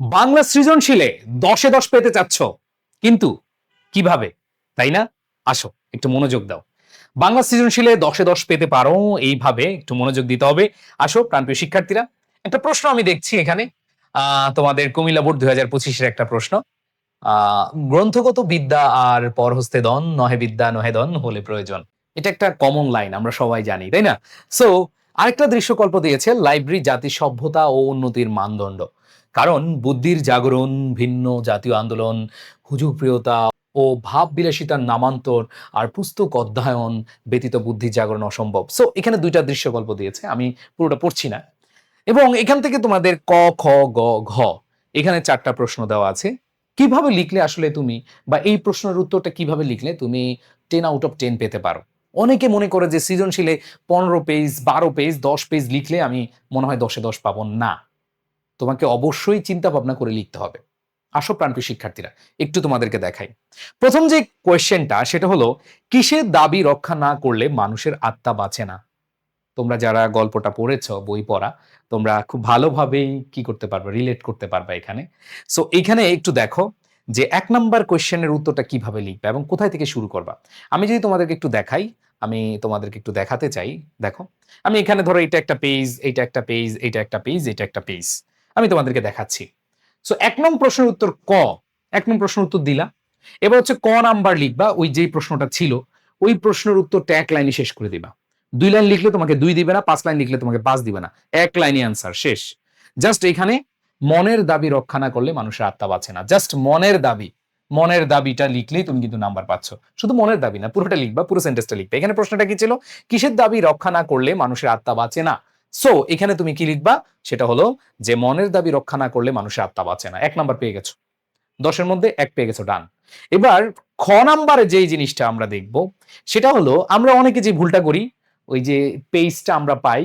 বাংলা সৃজনশীলে দশে দশ পেতে চাচ্ছ। কিন্তু কীভাবে? তাই না? আসো, একটু মনোযোগ দাও। বাংলা সৃজনশীলে দশে দশ পেতে পারো, এইভাবে একটু মনোযোগ দিতে হবে। আসো, প্রাণপ্রিয় শিক্ষার্থীরা, একটা প্রশ্ন আমি দেখছি এখানে। তোমাদের কুমিল্লা বোর্ড দুই হাজার পঁচিশের একটা প্রশ্ন। গ্রন্থগত বিদ্যা আর পরহস্তে দন, নহে বিদ্যা, নহে দন হলে প্রয়োজন। এটা একটা কমন লাইন আমরা সবাই জানি, তাই না? সো আরেকটা দৃশ্যকল্প দিয়েছে লাইব্রেরি জাতি সভ্যতা ও উন্নতির মানদণ্ড। কারণ বুদ্ধির জাগরণ, ভিন্ন জাতীয় আন্দোলন হুজুপ্রিয়তা ও ভাব বিলাসিতার নামান্তর আর পুস্তক অধ্যয়ন ব্যতীত বুদ্ধির জাগরণ অসম্ভব। সো এখানে দুইটা দৃশ্যকল্প দিয়েছে, আমি পুরোটা পড়ছি না। এবং এখান থেকে তোমাদের ক, খ, গ, ঘ, এখানে চারটা প্রশ্ন দেওয়া আছে। কীভাবে লিখলে আসলে তুমি বা এই প্রশ্নের উত্তরটা কীভাবে লিখলে তুমি টেন আউট অফ টেন পেতে পারো? অনেকে মনে করে যে সৃজনশীলে পনেরো পেজ বারো পেজ দশ পেজ লিখলে আমি মনে হয় দশে দশ পাবো না। তোমাকে অবশ্যই চিন্তা ভাবনা করে লিখতে হবে। আসো প্রাণপ্রিয় শিক্ষার্থীরা, একটু তোমাদেরকে দেখাই। প্রথম যে কোয়েশ্চেনটা সেটা হলো, কিসের দাবি রক্ষা না করলে মানুষের আত্মা বাঁচে না? তোমরা যারা গল্পটা পড়েছ, বই পড়া, তোমরা খুব ভালোভাবেই কি করতে পারবে রিলেট করতে পারবে এখানে। সো এখানে একটু দেখো যে এক নাম্বার কোয়েশ্চেনের উত্তরটা কীভাবে লিখবে এবং কোথায় থেকে শুরু করবা। আমি যদি তোমাদেরকে একটু দেখাই, আমি তোমাদেরকে একটু দেখাতে চাই, দেখো। আমি এখানে ধরো এটা একটা পেজ এটা একটা পেজ এটা একটা পেজ এটা একটা পেজ আমি তোমাদেরকে দেখাচ্ছি। সো এক নং প্রশ্নের উত্তর ক। এক নং প্রশ্নের উত্তর দিলা। এবার হচ্ছে ক নাম্বার লিখবা, ওই যেই প্রশ্নটা ছিল, ওই প্রশ্নের উত্তরটা এক লাইনে শেষ করে দিবা। দুই লাইন লিখলে তোমাকে দুই দিবে না, পাঁচ লাইন লিখলে তোমাকে পাঁচ দিবে না। এক লাইনে আনসার শেষ। জাস্ট এখানে মনের দাবি রক্ষা না করলে মানুষের আত্মা বাঁচে না। জাস্ট মনের দাবি, মনের দাবিটা লিখলেই তুমি কিন্তু নাম্বার পাচ্ছ। শুধু মনের দাবি না, পুরোটা লিখবা, পুরো সেন্টেন্সটা লিখবে। এখানে প্রশ্নটা কি ছিল? কিসের দাবি রক্ষা না করলে মানুষের আত্মা বাঁচে না? সো এখানে তুমি কি লিখবা? সেটা হলো যে মনের দাবি রক্ষা না করলে মানুষের আত্মা বাঁচে না। এক নাম্বার পেয়ে গেছো। দশের মধ্যে এক পেয়ে গেছো ডান এবার খ নাম্বারে যেই জিনিসটা আমরা দেখব, সেটা হলো আমরা অনেকে যে ভুলটা করি, ওই যে পেজটা আমরা পাই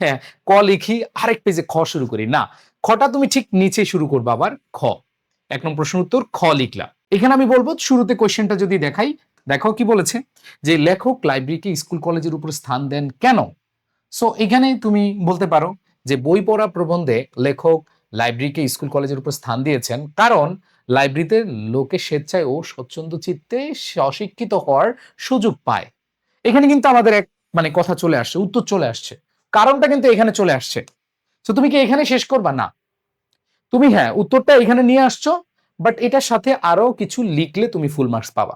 হ্যাঁ ক লিখি, আরেক পেজে খ শুরু করি। না, খটা তুমি ঠিক নিচে শুরু করবে আবার খ। এক নম্বর প্রশ্ন উত্তর, খ লিখলা। এখানে আমি বলব, শুরুতে কোয়েশ্চেনটা যদি দেখাই, দেখো কি বলেছে? যে লেখক লাইব্রেরিকে স্কুল কলেজের উপর স্থান দেন কেন? সো এখানে তুমি বলতে পারো যে বই পড়া প্রবন্ধে লেখক লাইব্রেরিকে স্কুল কলেজের উপর স্থান দিয়েছেন। কারণ লাইব্রেরিতে লোকে স্বেচ্ছায় ও স্বচ্ছন্দ চিত্তে অশিক্ষিত হওয়ার সুযোগ পায়। এখানে কিন্তু আমাদের এক মানে কথা চলে আসছে, উত্তর চলে আসছে। কারণটা কিন্তু এখানে চলে আসছে। তো তুমি কি এখানে শেষ করবা? না। তুমি হ্যাঁ উত্তরটা এখানে নিয়ে আসছো বাট এটার সাথে আরও কিছু লিখলে তুমি ফুল মার্কস পাবা।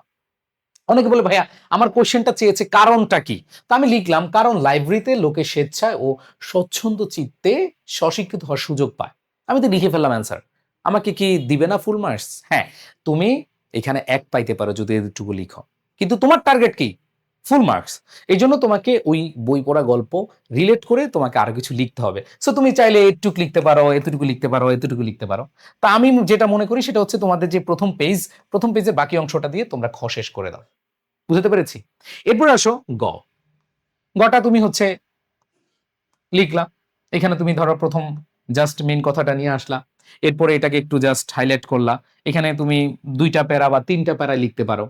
অনেকে বলে, ভাইয়া, আমার কোশ্চেনটা চেয়েছে কারণটা কি? তা আমি লিখলাম, কারণ লাইব্রেরিতে লোকে স্বেচ্ছায় ও স্বচ্ছন্দ চিত্তে স্বশিক্ষিত হওয়ার সুযোগ পায়। আমি তো লিখে ফেললাম অ্যান্সার আমাকে কি দিবে না ফুল মার্কস হ্যাঁ তুমি এখানে এক পাইতে পারো যদি এটুকু লিখো। কিন্তু তোমার টার্গেট কি? ফুল মার্কস এই জন্য তোমাকে ওই বই পড়া গল্প রিলেট করে তোমাকে আরও কিছু লিখতে হবে। সো তুমি চাইলে এটুকু লিখতে পারো, এতটুকু লিখতে পারো, এতটুকু লিখতে পারো। তা আমি যেটা মনে করি সেটা হচ্ছে তোমাদের যে প্রথম পেজ প্রথম পেজের বাকি অংশটা দিয়ে তোমরা খ শেষ করে দাও। বুঝতে পেরেছি। এরপর আসো গ। গটা তুমি হচ্ছে লিখলা। এখানে তুমি ধরো প্রথম জাস্ট মেন কথাটা নিয়ে আসলা। এরপরে এটাকে একটু জাস্ট হাইলাইট করলা। এখানে তুমি দুইটা প্যারা বা তিনটা প্যারা লিখতে পারো।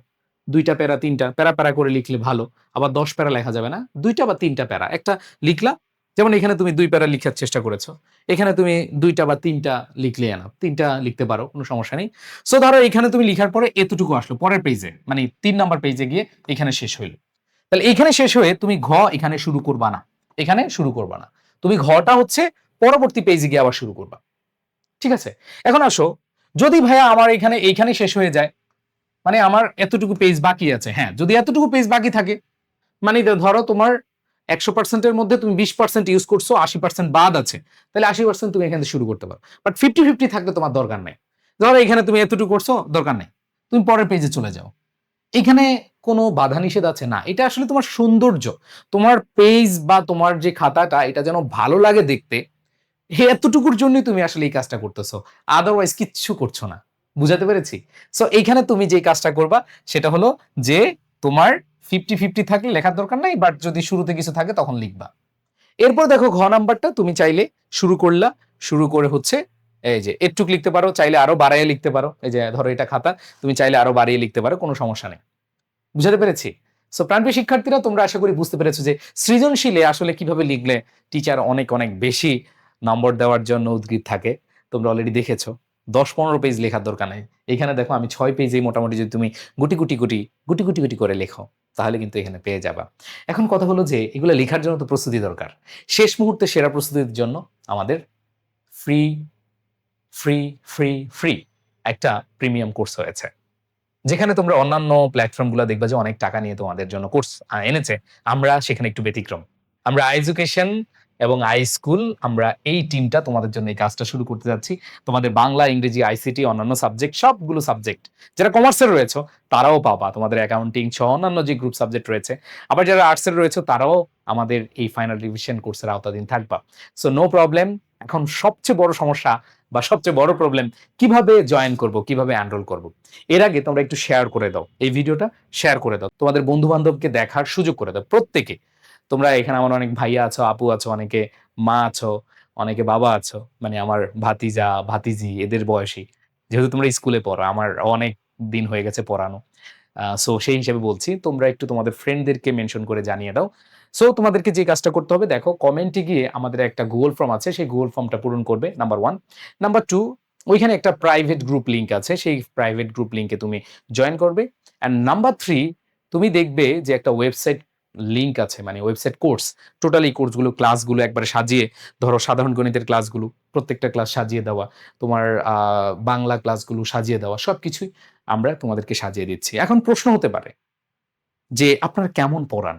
দুইটা প্যারা, তিনটা, প্যারা প্যারা করে লিখলে ভালো। আবার দশ প্যারা লেখা যাবে না। দুইটা বা তিনটা প্যারা। একটা লিখলা যেমন এখানে তুমি দুই প্যারা লিখার চেষ্টা করেছ। এখানে তুমি দুইটা বা তিনটা লিখলে না তিনটা লিখতে পারো, কোনো সমস্যা নেই। সো ধরো এখানে তুমি লিখার পরে এতটুকু আসলো, পরের পেজে মানে তিন নাম্বার পেজে গিয়ে এখানে শেষ হইল। তাহলে এখানে শেষ হয়ে তুমি ঘ এখানে শুরু করবা না। এখানে শুরু করবা না। তুমি ঘটা হচ্ছে পরবর্তী পেজে গিয়ে আবার শুরু করবা। ঠিক আছে? এখন আসো, যদি ভাইয়া আমার এখানে এইখানে শেষ হয়ে যায় মানে আমার এতটুকু পেজ বাকি আছে হ্যাঁ যদি এতটুকু পেজ বাকি থাকে মানে ধরো তোমার একশো পার্সেন্টের মধ্যে তুমি বিশ পার্সেন্ট ইউজ করছ, আশি পার্সেন্ট বাদ আছে। তাহলে আশি পার্সেন্ট তুমি এখানে শুরু করতে পারো। বাট ফিফটি ফিফটি থাকলে তোমার দরকার নেই। ধরো এখানে তুমি এতটুকু করছ, দরকার নেই। তুমি পরের পেজে চলে যাও। এখানে কোনো বাধা নিষেধ আছে? না। এটা আসলে তোমার সৌন্দর্য। তোমার পেজ বা তোমার যে খাতাটা, এটা যেন ভালো লাগে দেখতে এতটুকুর জন্যই তুমি আসলে এই কাজটা করতেছো। আদারওয়াইজ কিচ্ছু করছ না। বুঝাতে পেরেছি? সো এইখানে তুমি যে কাজটা করবা, সেটা হলো যে তোমার ফিফটি ফিফটি থাকলে লেখার দরকার নাই বাট যদি শুরুতে কিছু থাকে তখন লিখবা। এরপর দেখো ঘ নাম্বারটা তুমি চাইলে শুরু করলা, শুরু করে হচ্ছে এই যে একটুক লিখতে পারো, চাইলে আরও বাড়াইয়ে লিখতে পারো। এই যে ধরো এটা খাতা, তুমি চাইলে আরও বাড়িয়ে লিখতে পারো, কোনো সমস্যা নেই। বুঝাতে পেরেছি? সো প্রাণপ্রিয় শিক্ষার্থীরা, তোমরা আশা করি বুঝতে পেরেছ যে সৃজনশীলে আসলে কীভাবে লিখলে টিচার অনেক অনেক বেশি নম্বর দেওয়ার জন্য উদ্গ্রীব থাকে, তোমরা অলরেডি দেখেছ। দশ পনেরো পেজ লেখার দরকার নেই। এখানে দেখো আমি ছয় পেজেই মোটামুটি যদি তুমি গুটি গুটি গুটি গুটি গুটি গুটি করে লেখো। তাহলে কিন্তু এখানে পেয়ে যাবা। এখন কথা হলো যে, এগুলো লেখার জন্য তো প্রস্তুতি দরকার। শেষ মুহূর্তে সেরা প্রস্তুতির জন্য আমাদের ফ্রি ফ্রি ফ্রি ফ্রি একটা প্রিমিয়াম কোর্স হয়েছে। যেখানে তোমরা অন্যান্য প্ল্যাটফর্মগুলো দেখবা যে অনেক টাকা নিয়ে তোমাদের জন্য কোর্স এনেছে। আমরা সেখানে একটু ব্যতিক্রম। আমরা এডুকেশন এবং আই স্কুল আমরা এই টিমটা তোমাদের জন্য এই কাজটা শুরু করতে যাচ্ছি। তোমাদের বাংলা, ইংরেজি আইসিটি অন্যান্য সাবজেক্ট সবগুলো সাবজেক্ট যারা কমার্সের রয়েছে, তারাও পাবা। তোমাদের অ্যাকাউন্টিং সহ অন্যান্য যে গ্রুপ সাবজেক্ট রয়েছে, আবার যারা আর্টসের রয়েছে, তারাও আমাদের এই ফাইনাল রিভিশন কোর্সের আওতাধীন থাকবা। সো নো প্রবলেম এখন সবচেয়ে বড় সমস্যা বা সবচেয়ে বড় প্রবলেম কীভাবে জয়েন করব, কীভাবে এনরোল করব? এর আগে তোমরা একটু শেয়ার করে দাও। এই ভিডিওটা শেয়ার করে দাও। তোমাদের বন্ধু বান্ধবকে দেখার সুযোগ করে দাও প্রত্যেকে। তোমরা এখানে আমার অনেক ভাইয়া আছো, আপু আছো, অনেকে মা আছো, অনেকে বাবা আছো মানে আমার ভাতিজা, ভাতিজি এদের বয়সী। যেহেতু তোমরা স্কুলে পড়ো, আমার অনেক দিন হয়ে গেছে পড়ানো। সো সেই হিসেবে বলছি, তোমরা একটু তোমাদের ফ্রেন্ডদেরকে মেনশন করে জানিয়ে দাও। সো তোমাদেরকে যে কাজটা করতে হবে, দেখো কমেন্টে গিয়ে আমাদের একটা গুগল ফর্ম আছে, সেই গুগল ফর্মটা পূরণ করবে নাম্বার ওয়ান নাম্বার টু ওইখানে একটা প্রাইভেট গ্রুপ লিংক আছে, সেই প্রাইভেট গ্রুপ লিঙ্কে তুমি জয়েন করবে। অ্যান্ড নাম্বার থ্রি তুমি দেখবে যে একটা ওয়েবসাইট লিংক আছে মানে ওয়েবসাইট কোর্স টোটাল কোর্সগুলো ক্লাসগুলো একবারে সাজিয়ে, ধরো সাধারণ গণিতের ক্লাসগুলো প্রত্যেকটা ক্লাস সাজিয়ে দেওয়া, তোমার বাংলা ক্লাসগুলো সাজিয়ে দেওয়া সব কিছুই আমরা তোমাদেরকে সাজিয়ে দিচ্ছি। এখন প্রশ্ন হতে পারে যে, আপনারা কেমন পড়ান?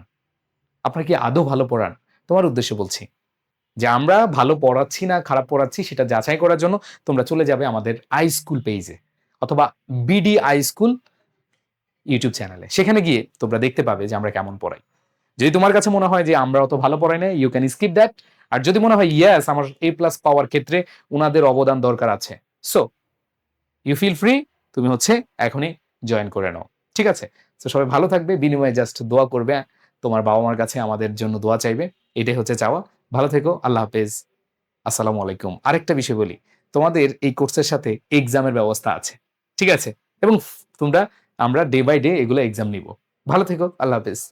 আপনারা কি আদৌ ভালো পড়ান? তোমার উদ্দেশ্যে বলছি যে, আমরা ভালো পড়াচ্ছি না, খারাপ পড়াচ্ছি, সেটা যাচাই করার জন্য তোমরা চলে যাবে আমাদের আই স্কুল পেজে অথবা বিডি আই স্কুল ইউটিউব চ্যানেলে সেখানে গিয়ে তোমরা দেখতে পাবে যে আমরা কেমন পড়াই। যদি তোমার কাছে মনে হয় যে আমরা অত ভালো পড়াই না ইউ ক্যান স্কিপ দ্যাট আর যদি মনে হয় ইয়াস আমার এ প্লাস পাওয়ার ক্ষেত্রে ওনাদের অবদান দরকার আছে। সো ইউ ফিল ফ্রি তুমি হচ্ছে এখনই জয়েন করে নাও। ঠিক আছে? তো সবাই ভালো থাকবে, বিনিময়ে জাস্ট দোয়া করবে। তোমার বাবা মার কাছে আমাদের জন্য দোয়া চাইবে। এটাই হচ্ছে চাওয়া। ভালো থেকো, আল্লাহ হাফেজ। আসসালামু আলাইকুম। আরেকটা বিষয় বলি, তোমাদের এই কোর্সের সাথে এক্সামের ব্যবস্থা আছে। ঠিক আছে? এবং তোমরা, আমরা ডে বাই ডে এগুলো এক্সাম নিব। ভালো থেকো, আল্লাহ হাফেজ।